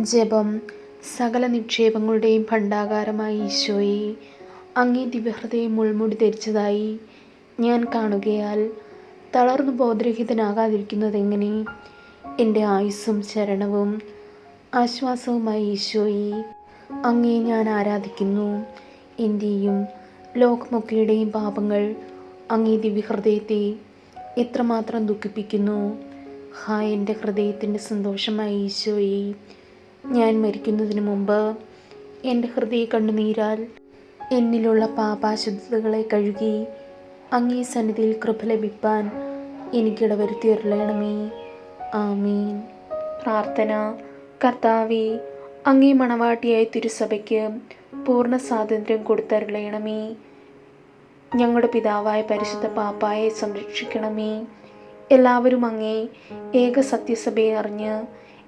ജപം സകല നിക്ഷേപങ്ങളുടെയും ഭണ്ഡാകാരമായി ഈശോയെ. അങ്ങേ ദിവ്യഹൃദയം മുൾമുടി ധരിച്ചതായി ഞാൻ കാണുകയാൽ തളർന്നു ബോധരഹിതനാകാതിരിക്കുന്നതെങ്ങനെ? എന്റെ ആയുസ്സും ശരണവും ആശ്വാസവുമായി ഈശോയെ. അങ്ങേ ഞാൻ ആരാധിക്കുന്നു. എന്റെയും ലോകമൊക്കെയുടെയും പാപങ്ങൾ അങ്ങേ ദിവ്യഹൃദയത്തെ എത്രമാത്രം ദുഃഖിപ്പിക്കുന്നു. ഹായ് എന്റെ ഹൃദയത്തിന്റെ സന്തോഷമായി ഈശോയെ. ഞാൻ മരിക്കുന്നതിന് മുമ്പ് എന്റെ ഹൃദയ കണ്ണുനീരാൽ എന്നിലുള്ള പാപാശുദ്ധതകളെ കഴുകി അങ്ങേ സന്നിധിയിൽ കൃപ ലഭിപ്പാൻ എനിക്കിട വരുത്തിയരുളയണമേ ആമീൻ. പ്രാർത്ഥന. കർത്താവെ അങ്ങേ മണവാട്ടിയായ തിരുസഭയ്ക്ക് പൂർണ സ്വാതന്ത്ര്യം കൊടുത്തരുളയണമേ ഞങ്ങളുടെ പിതാവായ പരിശുദ്ധ പാപ്പായെ സംരക്ഷിക്കണമേ. എല്ലാവരും അങ്ങേ ഏക സത്യസഭയെ അറിഞ്ഞ്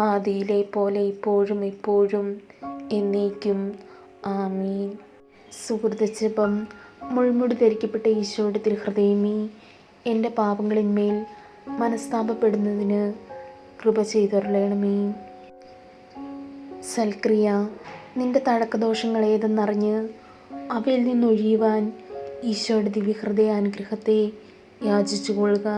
ആദിയിലെ പോലെ ഇപ്പോഴും ഇപ്പോഴും എന്നേക്കും. ആമീൻ. സുഹൃതജപം മുൾമുടി ധരിക്കപ്പെട്ട ഈശോയുടെ തിരുഹൃദയമേ എന്റെ പാപങ്ങളിന്മേൽ മനസ്താപപ്പെടുന്നതിന് കൃപ ചെയ്തൊരളയണമേ സൽക്രിയ നിന്റെ തഴക്കദോഷങ്ങൾ ഏതെന്നറിഞ്ഞ് അവയിൽ നിന്നൊഴിയുവാൻ ഈശോയുടെ ദിവ്യഹൃദയ അനുഗ്രഹത്തെ യാചിച്ചു കൊള്ളുക